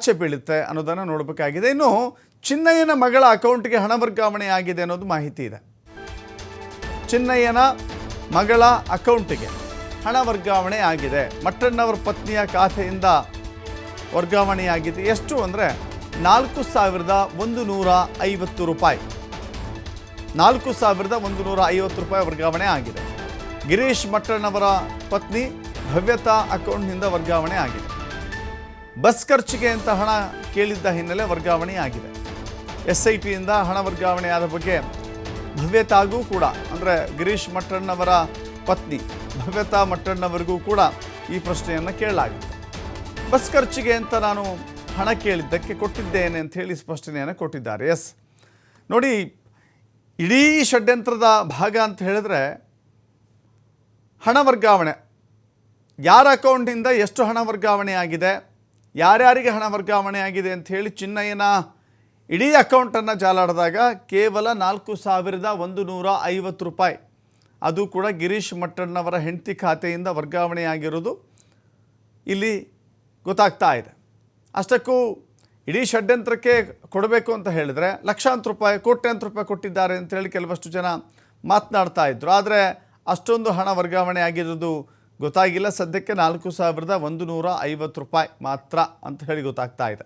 ಆಚೆ ಬೀಳುತ್ತೆ ಅನ್ನೋದನ್ನು ನೋಡಬೇಕಾಗಿದೆ. ಇನ್ನು ಚಿನ್ನಯ್ಯನ ಮಗಳ ಅಕೌಂಟ್ಗೆ ಹಣ ವರ್ಗಾವಣೆ ಆಗಿದೆ ಅನ್ನೋದು ಮಾಹಿತಿ ಇದೆ. ಚಿನ್ನಯ್ಯನ ಮಗಳ ಅಕೌಂಟಿಗೆ ಹಣ ವರ್ಗಾವಣೆ ಆಗಿದೆ. ಮಟ್ಟಣ್ಣವರ ಪತ್ನಿಯ ಖಾತೆಯಿಂದ ವರ್ಗಾವಣೆಯಾಗಿದೆ ಎಷ್ಟು ಅಂದರೆ ನಾಲ್ಕು ಸಾವಿರದ ಒಂದು ನೂರ ಐವತ್ತು ರೂಪಾಯಿ. ನಾಲ್ಕು ಸಾವಿರದ ಒಂದು ನೂರ ಐವತ್ತು ರೂಪಾಯಿ ವರ್ಗಾವಣೆ ಆಗಿದೆ. ಗಿರೀಶ್ ಮಟ್ಟಣ್ಣವರ ಪತ್ನಿ ಭವ್ಯತಾ ಅಕೌಂಟ್ನಿಂದ ವರ್ಗಾವಣೆ ಆಗಿದೆ. ಬಸ್ ಖರ್ಚಿಗೆ ಅಂತ ಹಣ ಕೇಳಿದ್ದ ಹಿನ್ನೆಲೆ ವರ್ಗಾವಣೆ ಆಗಿದೆ. ಎಸ್ ಐ ಟಿಯಿಂದ ಹಣ ವರ್ಗಾವಣೆ ಆದ ಬಗ್ಗೆ ಭವ್ಯತಾಗೂ ಕೂಡ, ಅಂದರೆ ಗಿರೀಶ್ ಮಟ್ಟಣ್ಣವರ ಪತ್ನಿ ಭವ್ಯತಾ ಮಟ್ಟಣ್ಣವರಿಗೂ ಕೂಡ ಈ ಪ್ರಶ್ನೆಯನ್ನು ಕೇಳಲಾಗಿದೆ ಬಸ್ ಖರ್ಚಿಗೆ ಅಂತ ನಾನು ಹಣ ಕೇಳಿದ್ದಕ್ಕೆ ಕೊಟ್ಟಿದ್ದೇನೆ ಅಂತ ಹೇಳಿ ಸ್ಪಷ್ಟನೆಯನ್ನು ಕೊಟ್ಟಿದ್ದಾರೆ. ಎಸ್. ನೋಡಿ, ಇಡೀ ಷಡ್ಯಂತ್ರದ ಭಾಗ ಅಂತ ಹೇಳಿದ್ರೆ ಹಣ ವರ್ಗಾವಣೆ. ಯಾರ ಅಕೌಂಟಿಂದ ಎಷ್ಟು ಹಣ ವರ್ಗಾವಣೆ ಆಗಿದೆ? ಯಾರ್ಯಾರಿಗೆ ಹಣ ವರ್ಗಾವಣೆ ಆಗಿದೆ ಅಂತ ಹೇಳಿ ಚಿನ್ನಯ್ಯನ ಇಡೀ ಅಕೌಂಟನ್ನು ಜಾಲಾಡಿದಾಗ ಕೇವಲ ನಾಲ್ಕು ಸಾವಿರದ ಒಂದು ನೂರ ಐವತ್ತು ರೂಪಾಯಿ. ಅದು ಕೂಡ ಗಿರೀಶ್ ಮಟ್ಟಣ್ಣವರ ಹೆಂಡತಿ ಖಾತೆಯಿಂದ ವರ್ಗಾವಣೆಯಾಗಿರೋದು ಇಲ್ಲಿ ಗೊತ್ತಾಗ್ತಾ ಇದೆ. ಅಷ್ಟಕ್ಕೂ ಇಡೀ ಷಡ್ಯಂತ್ರಕ್ಕೆ ಕೊಡಬೇಕು ಅಂತ ಹೇಳಿದರೆ ಲಕ್ಷಾಂತರ ರೂಪಾಯಿ, ಕೋಟ್ಯಂತರ ರೂಪಾಯಿ ಕೊಟ್ಟಿದ್ದಾರೆ ಅಂತೇಳಿ ಕೆಲವಷ್ಟು ಜನ ಮಾತನಾಡ್ತಾ ಇದ್ದರು ಆದರೆ ಅಷ್ಟೊಂದು ಹಣ ವರ್ಗಾವಣೆ ಆಗಿರೋದು ಗೊತ್ತಾಗಿಲ್ಲ. ಸದ್ಯಕ್ಕೆ ನಾಲ್ಕು ಸಾವಿರದ ಒಂದು ನೂರ ಐವತ್ತು ರೂಪಾಯಿ ಮಾತ್ರ ಅಂತ ಹೇಳಿ ಗೊತ್ತಾಗ್ತಾ ಇದೆ.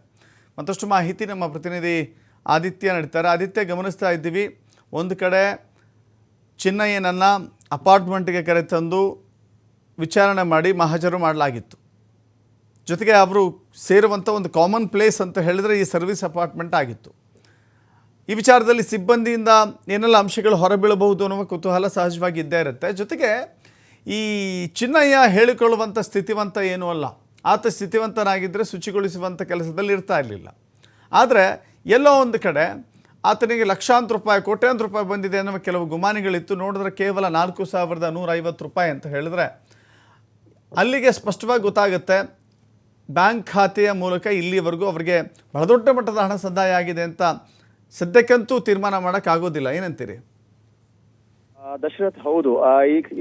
ಮತ್ತಷ್ಟು ಮಾಹಿತಿ ನಮ್ಮ ಪ್ರತಿನಿಧಿ ಆದಿತ್ಯ ನಡೀತಾರೆ. ಆದಿತ್ಯ, ಗಮನಿಸ್ತಾ ಇದ್ದೀವಿ. ಒಂದು ಕಡೆ ಚಿನ್ನಯ್ಯನನ್ನು ಅಪಾರ್ಟ್ಮೆಂಟ್ಗೆ ಕರೆತಂದು ವಿಚಾರಣೆ ಮಾಡಿ ಮಹಾಜರು ಮಾಡಲಾಗಿತ್ತು. ಜೊತೆಗೆ ಅವರು ಸೇರುವಂಥ ಒಂದು ಕಾಮನ್ ಪ್ಲೇಸ್ ಅಂತ ಹೇಳಿದರೆ ಈ ಸರ್ವಿಸ್ ಅಪಾರ್ಟ್ಮೆಂಟ್ ಆಗಿತ್ತು. ಈ ವಿಚಾರದಲ್ಲಿ ಸಿಬ್ಬಂದಿಯಿಂದ ಏನೆಲ್ಲ ಅಂಶಗಳು ಹೊರಬೀಳಬಹುದು ಅನ್ನುವ ಕುತೂಹಲ ಸಹಜವಾಗಿ ಇದ್ದೇ ಇರುತ್ತೆ. ಜೊತೆಗೆ ಈ ಚಿನ್ನಯ್ಯ ಹೇಳಿಕೊಳ್ಳುವಂಥ ಸ್ಥಿತಿವಂತ ಏನೂ ಅಲ್ಲ. ಆತ ಸ್ಥಿತಿವಂತನಾಗಿದ್ದರೆ ಶುಚಿಗೊಳಿಸುವಂಥ ಕೆಲಸದಲ್ಲಿ ಇರ್ತಾ ಇರಲಿಲ್ಲ. ಆದರೆ ಎಲ್ಲೋ ಒಂದು ಕಡೆ ಆತನಿಗೆ ಲಕ್ಷಾಂತರ ರೂಪಾಯಿ, ಕೋಟ್ಯಾಂತರ ರೂಪಾಯಿ ಬಂದಿದೆ ಅನ್ನೋ ಕೆಲವು ಗುಮಾನಿಗಳಿತ್ತು. ನೋಡಿದ್ರೆ ಕೇವಲ ನಾಲ್ಕು ಸಾವಿರದ ನೂರೈವತ್ತು ರೂಪಾಯಿ ಅಂತ ಹೇಳಿದ್ರೆ ಅಲ್ಲಿಗೆ ಸ್ಪಷ್ಟವಾಗಿ ಗೊತ್ತಾಗುತ್ತೆ, ಬ್ಯಾಂಕ್ ಖಾತೆಯ ಮೂಲಕ ಇಲ್ಲಿವರೆಗೂ ಅವರಿಗೆ ಬಹಳ ದೊಡ್ಡ ಮಟ್ಟದ ಹಣ ಸಂದಾಯ ಆಗಿದೆ ಅಂತ ಸದ್ಯಕ್ಕಂತೂ ತೀರ್ಮಾನ ಮಾಡೋಕ್ಕಾಗೋದಿಲ್ಲ. ಏನಂತೀರಿ? ದಶರಥ್ ಹೌದು.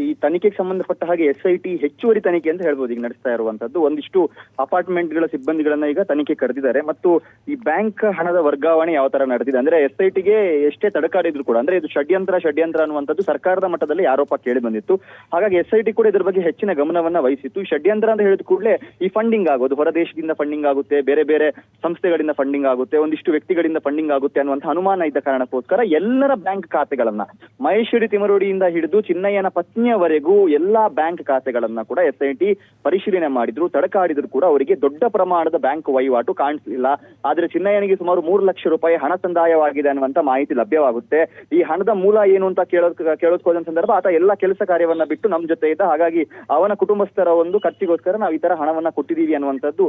ಈ ತನಿಖೆಗೆ ಸಂಬಂಧಪಟ್ಟ ಹಾಗೆ ಎಸ್ ಐ ಟಿ ಹೆಚ್ಚುವರಿ ತನಿಖೆ ಅಂತ ಹೇಳ್ಬೋದು ಈಗ ನಡೆಸ್ತಾ ಇರುವಂತದ್ದು ಒಂದಿಷ್ಟು ಅಪಾರ್ಟ್ಮೆಂಟ್ಗಳ ಸಿಬ್ಬಂದಿಗಳನ್ನ ಈಗ ತನಿಖೆ ಕರೆದಿದ್ದಾರೆ. ಮತ್ತು ಈ ಬ್ಯಾಂಕ್ ಹಣದ ವರ್ಗಾವಣೆ ಯಾವ ತರ ನಡೆದಿದೆ? ಅಂದ್ರೆ ಎಸ್ ಐ ಟಿಗೆ ಎಷ್ಟೇ ತಡಕಾಡಿದ್ರು ಕೂಡ, ಅಂದ್ರೆ ಇದು ಷಡ್ಯಂತ್ರ ಷಡ್ಯಂತ್ರ ಅನ್ನುವಂಥದ್ದು ಸರ್ಕಾರದ ಮಟ್ಟದಲ್ಲಿ ಆರೋಪ ಕೇಳಿ ಬಂದಿತ್ತು. ಹಾಗಾಗಿ ಎಸ್ ಐ ಟಿ ಕೂಡ ಇದ್ರ ಬಗ್ಗೆ ಹೆಚ್ಚಿನ ಗಮನವನ್ನ ವಹಿಸಿತ್ತು. ಷಡ್ಯಂತ್ರ ಅಂತ ಹೇಳಿದ ಕೂಡಲೇ ಈ ಫಂಡಿಂಗ್ ಆಗೋದು, ಹೊರದೇಶದಿಂದ ಫಂಡಿಂಗ್ ಆಗುತ್ತೆ, ಬೇರೆ ಬೇರೆ ಸಂಸ್ಥೆಗಳಿಂದ ಫಂಡಿಂಗ್ ಆಗುತ್ತೆ, ಒಂದಿಷ್ಟು ವ್ಯಕ್ತಿಗಳಿಂದ ಫಂಡಿಂಗ್ ಆಗುತ್ತೆ ಅನ್ನುವಂಥ ಅನುಮಾನ ಇದ್ದ ಕಾರಣಕ್ಕೋಸ್ಕರ ಎಲ್ಲರ ಬ್ಯಾಂಕ್ ಖಾತೆಗಳನ್ನ ಮಹೇಶ್ವರಿ ತಿಮರೋಡಿಯಿಂದ ಹಿಡಿದು ಚಿನ್ನಯ್ಯನ ಪತ್ನಿಯವರೆಗೂ ಎಲ್ಲಾ ಬ್ಯಾಂಕ್ ಖಾತೆಗಳನ್ನ ಕೂಡ ಎಸ್ ಐ ಟಿ ಪರಿಶೀಲನೆ ಮಾಡಿದ್ರು. ತಡಕಾಡಿದ್ರು ಕೂಡ ಅವರಿಗೆ ದೊಡ್ಡ ಪ್ರಮಾಣದ ಬ್ಯಾಂಕ್ ವಹಿವಾಟು ಕಾಣಿಸಲಿಲ್ಲ. ಆದ್ರೆ ಚಿನ್ನಯ್ಯನಿಗೆ ಸುಮಾರು ಮೂರು ಲಕ್ಷ ರೂಪಾಯಿ ಹಣ ಸಂದಾಯವಾಗಿದೆ ಅನ್ನುವಂತ ಮಾಹಿತಿ ಲಭ್ಯವಾಗುತ್ತೆ. ಈ ಹಣದ ಮೂಲ ಏನು ಅಂತ ಕೇಳೋದ್ ಕೇಳೋದ್ಕೋದ ಸಂದರ್ಭ ಆತ ಎಲ್ಲ ಕೆಲಸ ಕಾರ್ಯವನ್ನ ಬಿಟ್ಟು ನಮ್ ಜೊತೆ ಇದ್ದ. ಹಾಗಾಗಿ ಅವನ ಕುಟುಂಬಸ್ಥರ ಒಂದು ಖರ್ಚಿಗೋಸ್ಕರ ನಾವು ಈ ತರ ಹಣವನ್ನ ಕೊಟ್ಟಿದ್ದೀವಿ ಅನ್ನುವಂಥದ್ದು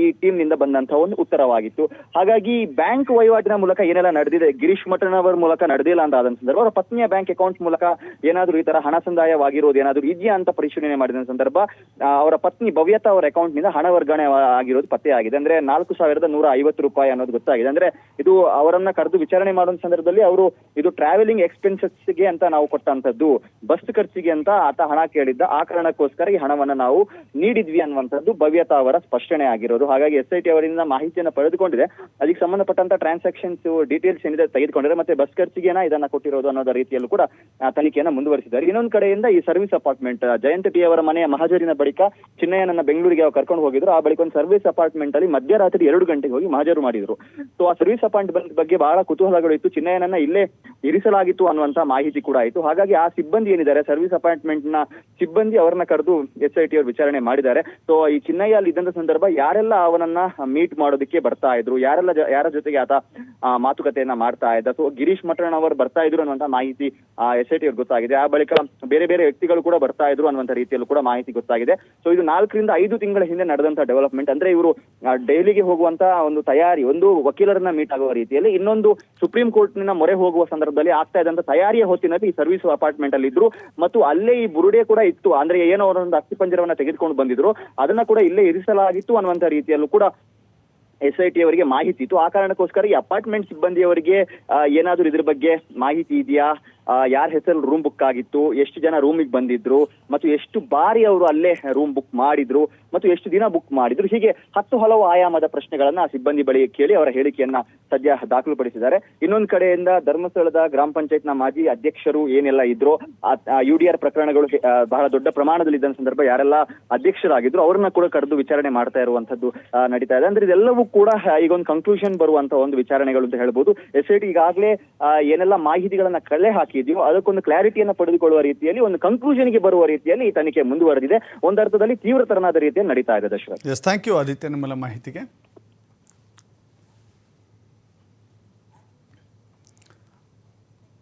ಈ ಟೀಮ್ನಿಂದ ಬಂದಂತಹ ಒಂದು ಉತ್ತರವಾಗಿತ್ತು. ಹಾಗಾಗಿ ಬ್ಯಾಂಕ್ ವಹಿವಾಟಿನ ಮೂಲಕ ಏನೆಲ್ಲ ನಡೆದಿದೆ, ಗಿರೀಶ್ ಮಠನವರ ಮೂಲಕ ನಡೆದಿಲ್ಲ ಅಂತ ಆದ ಸಂದರ್ಭ, ಅವರ ಪತ್ನಿಯ ಬ್ಯಾಂಕ್ ಅಕೌಂಟ್ ಮೂಲಕ ಏನಾದ್ರೂ ಈ ತರ ಹಣ ಸಂದಾಯವಾಗಿರೋದು ಏನಾದ್ರು ಇದೆಯಾ ಅಂತ ಪರಿಶೀಲನೆ ಮಾಡಿದ ಸಂದರ್ಭ ಅವರ ಪತ್ನಿ ಭವ್ಯತಾ ಅವರ ಅಕೌಂಟ್ನಿಂದ ಹಣ ವರ್ಗಾವಣೆ ಆಗಿರೋದು ಪತ್ತೆ ಆಗಿದೆ. ಅಂದ್ರೆ ನಾಲ್ಕು ಸಾವಿರದ ನೂರ ಐವತ್ತು ರೂಪಾಯಿ ಅನ್ನೋದು ಗೊತ್ತಾಗಿದೆ. ಅಂದ್ರೆ ಇದು ಅವರನ್ನ ಕರೆದು ವಿಚಾರಣೆ ಮಾಡುವ ಸಂದರ್ಭದಲ್ಲಿ ಅವರು ಇದು ಟ್ರಾವೆಲಿಂಗ್ ಎಕ್ಸ್ಪೆನ್ಸಸ್ಗೆ ಅಂತ ನಾವು ಕೊಟ್ಟಂತದ್ದು ಬಸ್ ಖರ್ಚಿಗೆ ಅಂತ ಆತ ಹಣ ಕೇಳಿದ್ದ. ಆ ಕಾರಣಕ್ಕೋಸ್ಕರ ಈ ಹಣವನ್ನ ನಾವು ನೀಡಿದ್ವಿ ಅನ್ನುವಂಥದ್ದು ಭವ್ಯತಾ ಅವರ ಸ್ಪಷ್ಟನೆ ಆಗಿರೋದು. ಹಾಗಾಗಿ ಎಸ್ ಐ ಟಿ ಅವರಿಂದ ಮಾಹಿತಿಯನ್ನು ಪಡೆದುಕೊಂಡಿದೆ. ಅದಕ್ಕೆ ಸಂಬಂಧಪಟ್ಟಂತ ಟ್ರಾನ್ಸಾಕ್ಷನ್ಸ್ ಡೀಟೇಲ್ಸ್ ಏನಿದೆ ತೆಗೆದುಕೊಂಡಿದೆ ಮತ್ತೆ ಬಸ್ ಖರ್ಚಿಗೆನ ಇದನ್ನ ಕೊಟ್ಟಿರೋದು ಅನ್ನೋದ ರೀತಿಯಲ್ಲೂ ಕೂಡ ತನಿಖೆಯನ್ನ ಮುಂದುವರಿಸಿದ್ದಾರೆ. ಇನ್ನೊಂದು ಕಡೆಯಿಂದ ಈ ಸರ್ವಿಸ್ ಅಪಾರ್ಟ್ಮೆಂಟ್ ಜಯಂತ ಟಿ ಅವರ ಮನೆಯ ಮಹಾಜರಿನ ಬಳಿಕ ಚಿನ್ನಯ್ಯನನ್ನ ಬೆಂಗಳೂರಿಗೆ ಕರ್ಕೊಂಡು ಹೋಗಿದ್ರು. ಆ ಬಳಿಕ ಒಂದು ಸರ್ವಿಸ್ ಅಪಾರ್ಟ್ಮೆಂಟ್ ಅಲ್ಲಿ ಮಧ್ಯರಾತ್ರಿ ಎರಡು ಗಂಟೆಗೆ ಹೋಗಿ ಮಹಾಜರು ಮಾಡಿದ್ರು. ಸೊ ಆ ಸರ್ವಿಸ್ ಅಪಾರ್ಟ್ಮೆಂಟ್ ಬಗ್ಗೆ ಬಹಳ ಕುತೂಹಲಗಳು ಇತ್ತು. ಚಿನ್ನಯ್ಯನನ್ನ ಇಲ್ಲೇ ಇರಿಸಲಾಗಿತ್ತು ಅನ್ನುವಂತ ಮಾಹಿತಿ ಕೂಡ ಆಯಿತು. ಹಾಗಾಗಿ ಆ ಸಿಬ್ಬಂದಿ ಏನಿದ್ದಾರೆ ಸರ್ವಿಸ್ ಅಪಾರ್ಟ್ಮೆಂಟ್ನ ಸಿಬ್ಬಂದಿ ಅವರನ್ನ ಕರೆದು ಎಸ್ ಐ ಟಿ ಅವರು ವಿಚಾರಣೆ ಮಾಡಿದ್ದಾರೆ. ಸೊ ಈ ಚಿನ್ನಯ್ಯ ಅಲ್ಲಿ ಇದ್ದಂತ ಸಂದರ್ಭ ಯಾರೆಲ್ಲ ಅವನನ್ನ ಮೀಟ್ ಮಾಡೋದಕ್ಕೆ ಬರ್ತಾ ಇದ್ರು ಯಾರೆಲ್ಲ ಯಾರ ಜೊತೆಗೆ ಆತ ಆ, ಮಾತುಕತೆಯನ್ನ ಮಾಡ್ತಾ ಇದ್ದ? ಸೊ ಗಿರೀಶ್ ಮಠನ್ ಅವರು ಬರ್ತಾ ಇದ್ರು ಅನ್ನುವಂತ ಮಾಹಿತಿ ಎಸ್ ಐ ಟಿ ಅವ್ರಿಗೆ ಗೊತ್ತಾಗಿದೆ. ಆ ಬಳಿಕ ಬೇರೆ ಬೇರೆ ವ್ಯಕ್ತಿಗಳು ಕೂಡ ಬರ್ತಾ ಇದ್ರು ಅನ್ನುವಂತ ರೀತಿಯಲ್ಲೂ ಕೂಡ ಮಾಹಿತಿ ಗೊತ್ತಾಗಿದೆ. ಸೊ ಇದು ನಾಲ್ಕರಿಂದ ಐದು ತಿಂಗಳ ಹಿಂದೆ ನಡೆದಂತ ಡೆವಲಪ್ಮೆಂಟ್ ಅಂದ್ರೆ ಇವರು ಡೈಲಿಗೆ ಹೋಗುವಂತ ಒಂದು ತಯಾರಿ, ಒಂದು ವಕೀಲರನ್ನ ಮೀಟ್ ಆಗುವ ರೀತಿಯಲ್ಲಿ ಇನ್ನೊಂದು ಸುಪ್ರೀಂ ಕೋರ್ಟ್ನ ಮೊರೆ ಹೋಗುವ ಸಂದರ್ಭದಲ್ಲಿ ಆಗ್ತಾ ಇದ್ದಂತ ತಯಾರಿಯ ಹೊತ್ತಿನಲ್ಲಿ ಈ ಸರ್ವಿಸ್ ಅಪಾರ್ಟ್ಮೆಂಟ್ ಅಲ್ಲಿ ಇದ್ರು. ಮತ್ತು ಅಲ್ಲೇ ಈ ಬುರುಡೆ ಕೂಡ ಇತ್ತು. ಅಂದ್ರೆ ಏನೋ ಅವರೊಂದು ಅಸ್ಥಿಪಂಜರವನ್ನ ತೆಗೆದುಕೊಂಡು ಬಂದಿದ್ರು. ಅದನ್ನ ಕೂಡ ಇಲ್ಲೇ ಇರಿಸಲಾಗಿತ್ತು ಅನ್ನುವಂತ ರೀತಿಯಲ್ಲೂ ಕೂಡ ಎಸ್ ಐ ಟಿ ಅವರಿಗೆ ಮಾಹಿತಿ ಇತ್ತು. ಆ ಕಾರಣಕ್ಕೋಸ್ಕರ ಈ ಅಪಾರ್ಟ್ಮೆಂಟ್ ಸಿಬ್ಬಂದಿಯವರಿಗೆ ಏನಾದ್ರೂ ಇದ್ರ ಬಗ್ಗೆ ಮಾಹಿತಿ ಇದೆಯಾ? ಯಾರ ಹೆಸರಲ್ಲಿ ರೂಮ್ ಬುಕ್ ಆಗಿತ್ತು, ಎಷ್ಟು ಜನ ರೂಮಿಗೆ ಬಂದಿದ್ರು, ಮತ್ತು ಎಷ್ಟು ಬಾರಿ ಅವರು ಅಲ್ಲೇ ರೂಮ್ ಬುಕ್ ಮಾಡಿದ್ರು, ಮತ್ತು ಎಷ್ಟು ದಿನ ಬುಕ್ ಮಾಡಿದ್ರು, ಹೀಗೆ ಹತ್ತು ಹಲವು ಆಯಾಮದ ಪ್ರಶ್ನೆಗಳನ್ನ ಸಿಬ್ಬಂದಿ ಬಳಿ ಕೇಳಿ ಅವರ ಹೇಳಿಕೆಯನ್ನ ಸದ್ಯ ದಾಖಲುಪಡಿಸಿದ್ದಾರೆ. ಇನ್ನೊಂದು ಕಡೆಯಿಂದ ಧರ್ಮಸ್ಥಳದ ಗ್ರಾಮ ಪಂಚಾಯತ್ನ ಮಾಜಿ ಅಧ್ಯಕ್ಷರು ಏನೆಲ್ಲ ಇದ್ರು ಯು ಡಿ ಆರ್ ಪ್ರಕರಣಗಳು ಬಹಳ ದೊಡ್ಡ ಪ್ರಮಾಣದಲ್ಲಿ ಇದ್ದ ಸಂದರ್ಭ ಯಾರೆಲ್ಲ ಅಧ್ಯಕ್ಷರಾಗಿದ್ರು, ಅವ್ರನ್ನ ಕೂಡ ಕರೆದು ವಿಚಾರಣೆ ಮಾಡ್ತಾ ಇರುವಂತದ್ದು ನಡೀತಾ ಇದೆ. ಅಂದ್ರೆ ಇದೆಲ್ಲವೂ ಕೂಡ ಈಗ ಒಂದು ಕನ್ಕ್ಲೂಷನ್ ಬರುವಂತಹ ಒಂದು ವಿಚಾರಣೆಗಳು ಅಂತ ಹೇಳ್ಬೋದು. ಎಸ್ ಐ ಟಿ ಈಗಾಗಲೇ ಏನೆಲ್ಲ ಮಾಹಿತಿಗಳನ್ನ ಕಲೆ ಹಾಕಿದ್ಯೋ ಅದಕ್ಕೊಂದು ಕ್ಲಾರಿಟಿಯನ್ನು ಪಡೆದುಕೊಳ್ಳುವ ರೀತಿಯಲ್ಲಿ, ಒಂದು ಕನ್ಕ್ಲೂಷನ್ಗೆ ಬರುವ ರೀತಿಯಲ್ಲಿ ಈ ತನಿಖೆ ಮುಂದುವರೆದಿದೆ. ಒಂದರ್ಥದಲ್ಲಿ ತೀವ್ರತರನಾದ ರೀತಿಯಲ್ಲಿ ನಡೀತಾ ಇದೆ, ದಶರಥ್. ಥ್ಯಾಂಕ್ ಯು ಆದಿತ್ಯ ನಿಮ್ಮೆಲ್ಲ ಮಾಹಿತಿಗೆ.